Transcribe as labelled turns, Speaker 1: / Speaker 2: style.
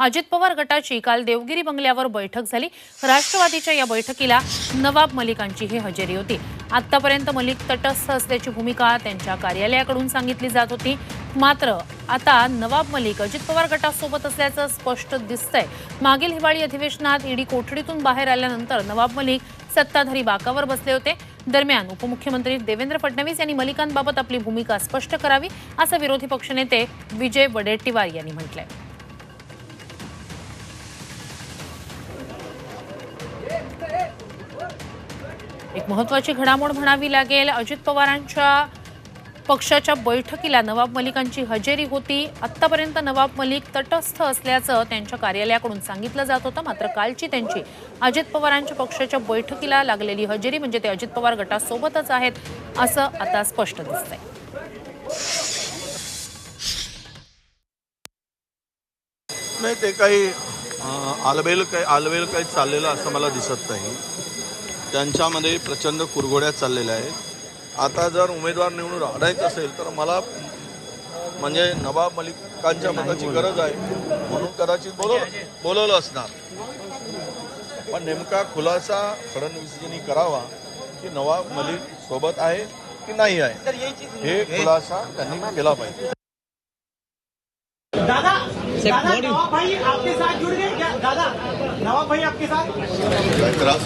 Speaker 1: अजित पवार गटाची काल देवगिरी बंगल्यावर बैठक झाली. राष्ट्रवादीच्या या बैठकीला नवाब मलिकांची ही हजेरी होती. आतापर्यंत मलिक तटस्थ असल्याची भूमिका त्यांच्या कार्यालयाकडून सांगितली जात होती. मात्र आता नवाब मलिक अजित पवार गटासोबत असल्याचं स्पष्ट दिसतंय. मागील हिवाळी अधिवेशनात ईडी कोठडीतून बाहेर आल्यानंतर नवाब मलिक सत्ताधारी बाकावर बसले होते. दरम्यान उपमुख्यमंत्री देवेंद्र फडणवीस यांनी मलिकांबाबत आपली भूमिका स्पष्ट करावी असं विरोधी पक्षनेते विजय वडेट्टीवार यांनी म्हटलंय. एक महत्वाची घडामोड म्हणावी लागेल. अजित पवारांच्या पक्षाच्या बैठकीला नवाब मलिकांची हजेरी होती. आत्तापर्यंत नवाब मलिक तटस्थ असल्याचं त्यांच्या कार्यालयाकडून सांगितलं जात होतं. मात्र कालची त्यांची अजित पवारांच्या पक्षाच्या बैठकीला लागलेली हजेरी म्हणजे ते अजित पवार गटासोबतच आहेत असं आता स्पष्ट दिसतंय.
Speaker 2: नाही ते काही आलबेल काही आलबेल काही चाललेलं असं मला दिसत नाही. त्यांच्यामध्ये प्रचंड कुरघोड्या चाललेल्या आहेत. आता जर उमेदवार निवडून आणायचं असेल तर मला म्हणजे नवाब मलिकांच्या मताची गरज आहे. म्हणून कदाचित बोलवलं बोलवलं असणार. पण नेमका खुलासा फडणवीसजींनी करावा की नवाब मलिक सोबत आहे की नाही आहे? हे खुलासा त्यांनी केला पाहिजे.
Speaker 3: दादा नवाब भाई आपके साथ जुड़ गए? क्या दादा नवाब भाई आपके साथ?
Speaker 2: त्रास